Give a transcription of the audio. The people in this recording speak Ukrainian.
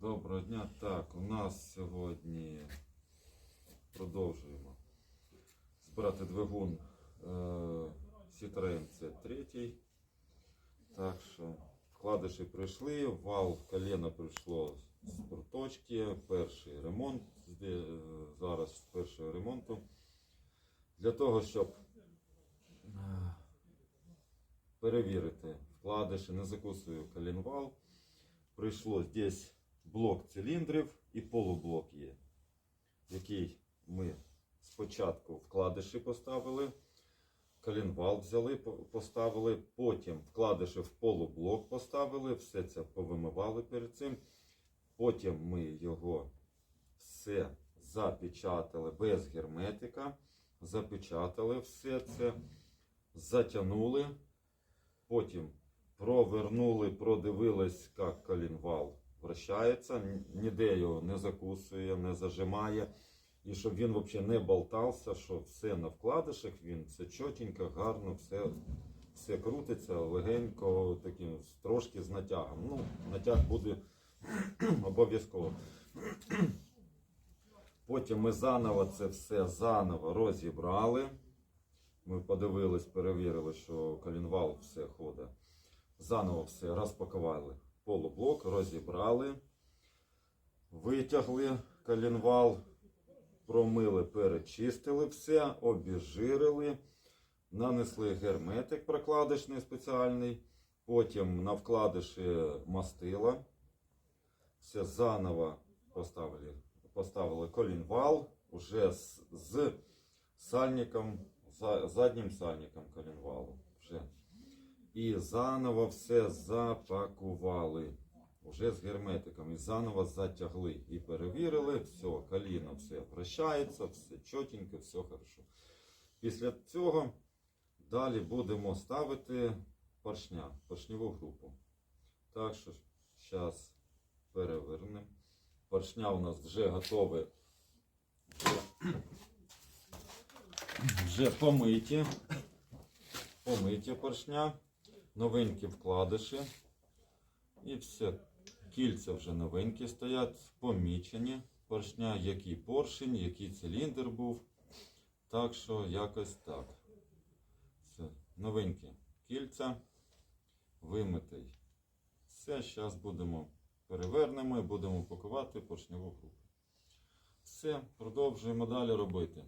Доброго дня. Так, у нас сьогодні продовжуємо збирати двигун е, Citroen C3. Так що вкладиші прийшли, вал коліна прийшло з проточки, перший ремонт е, зараз першого ремонту. Для того, щоб е, перевірити вкладиші, не закусую колінвал. Прийшло здесь блок циліндрів і полублок є, який ми спочатку вкладиші поставили, колінвал взяли, поставили, потім вкладиші в полублок поставили, все це повимивали перед цим. Потім ми його все запечатали без герметика, запечатали все це, затягнули, потім провернули, продивились, як колінвал вращається, н- ніде його не закусує, не зажимає. І щоб він взагалі не болтався, що все на вкладишах, він все чотенько, гарно, все, все крутиться легенько, таким, трошки з натягом. Ну, натяг буде обов'язково. Потім ми заново це все заново розібрали. Ми подивились, перевірили, що колінвал все ходить. Заново все розпакували. Полублок розібрали, витягли колінвал, промили, перечистили все, обіжирили, нанесли герметик прокладочний спеціальний, потім на вкладиші мастила. Все заново поставили, поставили колінвал уже з, з сальником, за, заднім сальником колінвалу. Вже. І заново все запакували. Уже з герметиком. І заново затягли. І перевірили, все, коліно все прощається, все чотенько, все хорошо. Після цього далі будемо ставити поршня, поршневу групу. Так що зараз перевернемо. Поршня у нас вже готові. Вже помиті. Помиті поршня новенькі вкладиші. І все. Кільця вже новенькі стоять, помічені. Поршня, який поршень, який циліндр був. Так що якось так. Все. Новенькі кільця. Вимитий. Все, зараз будемо перевернемо і будемо пакувати поршневу групу. Все, продовжуємо далі робити.